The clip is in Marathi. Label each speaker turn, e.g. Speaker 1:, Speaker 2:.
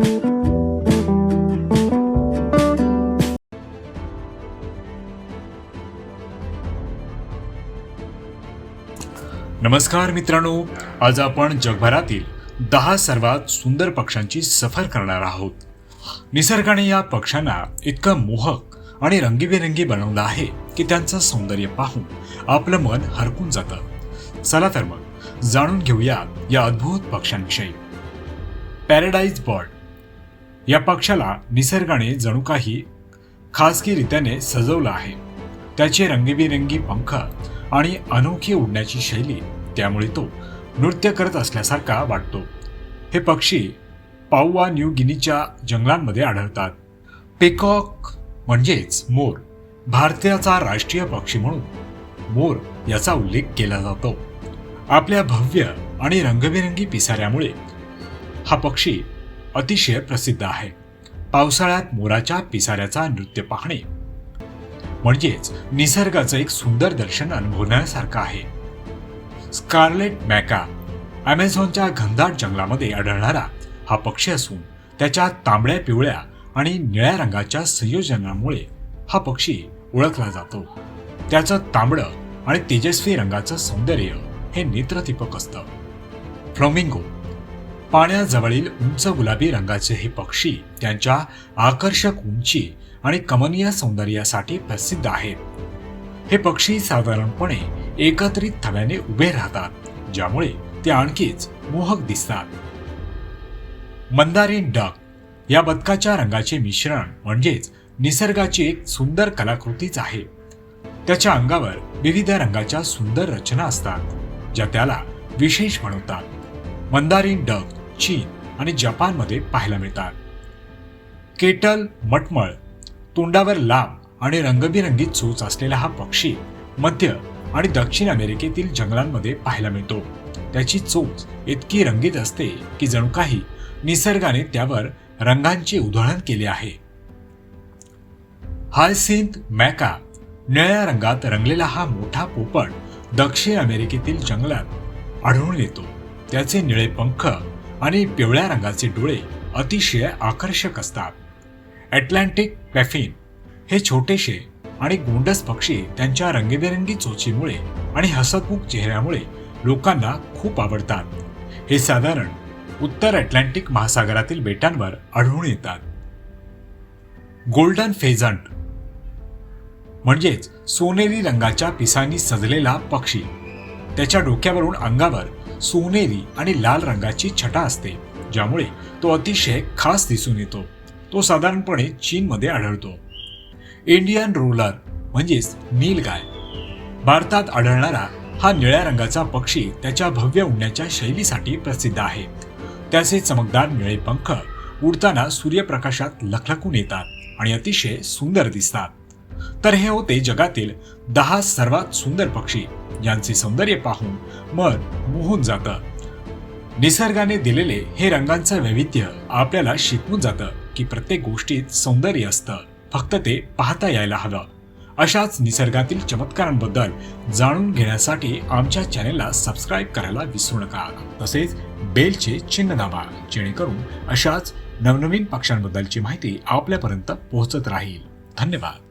Speaker 1: नमस्कार मित्रांनो आज आपण जगभरातील दहा सर्वात सुंदर पक्ष्यांची सफर करणार आहोत. निसर्गाने या पक्ष्यांना इतकं मोहक आणि रंगीबेरंगी बनवलं आहे की त्यांचं सौंदर्य पाहून आपलं मन हरकून जातं. चला तर मग जाणून घेऊया या अद्भुत पक्ष्यांविषयी. पॅराडाईज बर्ड या पक्षाला निसर्गाने जणू काही खासगीरित्याने सजवलं आहे. त्याचे रंगीबेरंगी पंख आणि अनोखी उडण्याची शैली त्यामुळे तो नृत्य करत असल्यासारखा वाटतो. हे पक्षी पाऊवा न्यू गिनीच्या जंगलांमध्ये आढळतात. पेकॉक म्हणजेच मोर भारताचा राष्ट्रीय पक्षी म्हणून मोर याचा उल्लेख केला जातो. आपल्या भव्य आणि रंगबेरंगी पिसाऱ्यामुळे हा पक्षी अतिशय प्रसिद्ध आहे. पावसाळ्यात मोराच्या पिसाऱ्याचा नृत्य पाहणे. म्हणजेच निसर्गाचं एक सुंदर दर्शन अनुभवण्यासारखं आहे. स्कारलेट मॅका अमेझॉनच्या घनदाट जंगलामध्ये आढळणारा हा पक्षी असून त्याच्या तांबड्या पिवळ्या आणि निळ्या रंगाच्या संयोजनामुळे हा पक्षी ओळखला जातो. त्याचं तांबडं आणि तेजस्वी रंगाचं सौंदर्य हे नेत्रदीपक असतं. फ्लोमिंगो पाण्याजवळील उंच गुलाबी रंगाचे हे पक्षी त्यांच्या आकर्षक उंची आणि कमनीय सौंदर्यासाठी प्रसिद्ध आहेत. हे पक्षी साधारणपणे एकत्रित थव्याने उभे राहतात ज्यामुळे ते आणखीच मोहक दिसतात. मंदारीन डक या बदकाच्या रंगाचे मिश्रण म्हणजेच निसर्गाची एक सुंदर कलाकृतीच आहे. त्याच्या अंगावर विविध रंगाच्या सुंदर रचना असतात ज्या त्याला विशेष बनवतात मंदारीन डक चीन आणि जपानमध्ये पाहायला मिळतात. केटल मटमळ तोंडावर लांब आणि रंगबिरंगी चोच असलेला हा पक्षी मध्य आणि दक्षिण अमेरिकेतील जंगलांमध्ये पाहायला मिळतो. त्याची चोच इतकी रंगीत असते की जणू काही निसर्गाने त्यावर रंगांचे उधळण केले आहे. हायसिंथ मॅका निळ्या रंगात रंगलेला हा मोठा पोपट दक्षिण अमेरिकेतील जंगलात आढळून येतो. त्याचे निळे पंख आणि पिवळ्या रंगाचे डोळे अतिशय आकर्षक असतात. अटलांटिक पॅफिन हे छोटेसे आणि गोंडस पक्षी त्यांच्या रंगीबेरंगी चोचीमुळे आणि हसतमुख चेहऱ्यामुळे लोकांना खूप आवडतात. हे साधारण उत्तर अटलांटिक महासागरातील बेटांवर आढळून येतात. गोल्डन फेझंट म्हणजेच सोनेरी रंगाच्या पिसांनी सजलेला पक्षी. त्याच्या डोक्यावरून अंगावर सोनेरी आणि लाल रंगाची छटा असते ज्यामुळे तो अतिशय खास दिसून येतो. तो साधारणपणे चीनमध्ये आढळतो. इंडियन रोलर म्हणजेच नीलगाय भारतात आढळणारा हा निळ्या रंगाचा पक्षी त्याच्या भव्य उडण्याच्या शैलीसाठी प्रसिद्ध आहे. त्याचे चमकदार निळे पंख उडताना सूर्यप्रकाशात लखलखून येतात आणि अतिशय सुंदर दिसतात. तर हे होते जगातील दहा सर्वात सुंदर पक्षी. यांचे सौंदर्य पाहून मन मोहून जातं. निसर्गाने दिलेले हे रंगांचं वैविध्य आपल्याला शिकवून जातं की प्रत्येक गोष्टीत सौंदर्य असतं. फक्त ते पाहता यायला हवं. अशाच निसर्गातील चमत्कारांबद्दल जाणून घेण्यासाठी आमच्या चॅनेलला सबस्क्राईब करायला विसरू नका. तसेच बेलचे चिन्ह दाबा जेणेकरून अशाच नवनवीन पक्ष्यांबद्दलची माहिती आपल्यापर्यंत पोहोचत राहील. धन्यवाद.